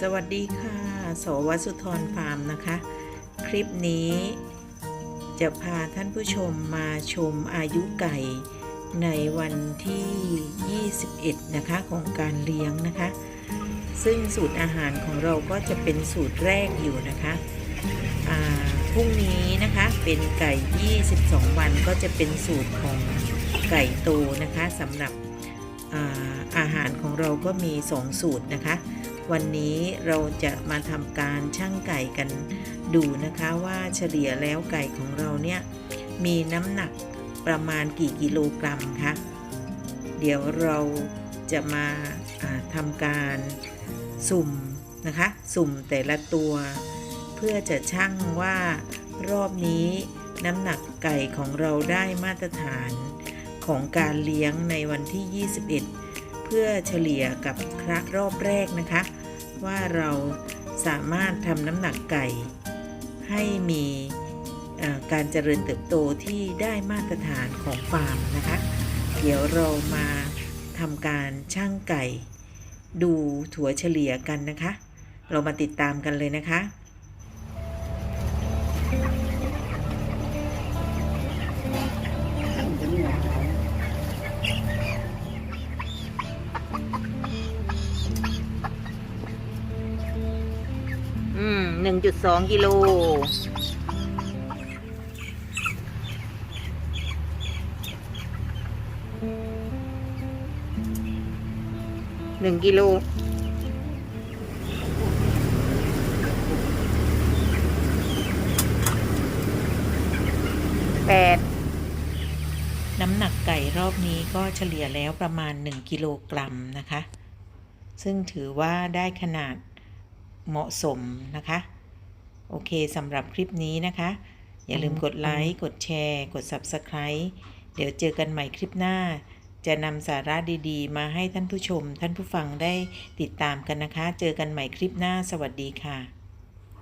สวัสดีค่ะ โสวสุธรฟาร์มนะคะ คลิปนี้จะพาท่านผู้ชมมาชมอายุไก่ในวันที่ 21 นะคะของการเลี้ยงนะคะ ซึ่งสูตรอาหารของเราก็จะเป็นสูตรแรกอยู่นะคะพรุ่งนี้นะคะเป็นไก่ 22 วันก็จะเป็นสูตรของไก่โตนะคะสำหรับ อาอาหารของเราก็มี 2 สูตรนะคะ วันนี้เราจะมาทำการช่างไก่กันดูนะคะว่าเฉลี่ยแล้วไก่ของเราเนี่ยมีน้ำหนักประมาณกี่กิโลกรัมคะเดี๋ยวเราจะมาาทำการสุ่มนะคะ สุ่มแต่ละตัว เพื่อจะช่างว่ารอบนี้น้ำหนักไก่ของเราได้มาตรฐาน ของการเลี้ยงในวันที่ 21 เพื่อเฉลี่ยกับคระรอบแรกนะคะ ว่าเราสามารถทำน้ำหนักไก่ ให้มีการเจริญเติบโตที่ได้มาตรฐานของฟาร์มนะคะ เดี๋ยวเรามาทำการช่างไก่ ดูถั่วเฉลี่ยกันนะคะ เรามาติดตามกันเลยนะคะ หนึ่งจุดสองกิโลหนึ่งกิโลแปดน้ำหนักไก่รอบนี้ก็เฉลี่ยแล้วประมาณ 1 กิโลกรัมนะคะ ซึ่งถือว่าได้ขนาดเหมาะสมนะคะ โอเคสำหรับคลิปนี้นะคะ อย่าลืมกดไลค์ กดแชร์ กด Subscribe เดี๋ยวเจอกันใหม่คลิปหน้า จะนำสาระดีๆ มาให้ท่านผู้ชม ท่านผู้ฟังได้ติดตามกันนะคะ เจอกันใหม่คลิปหน้า สวัสดีค่ะ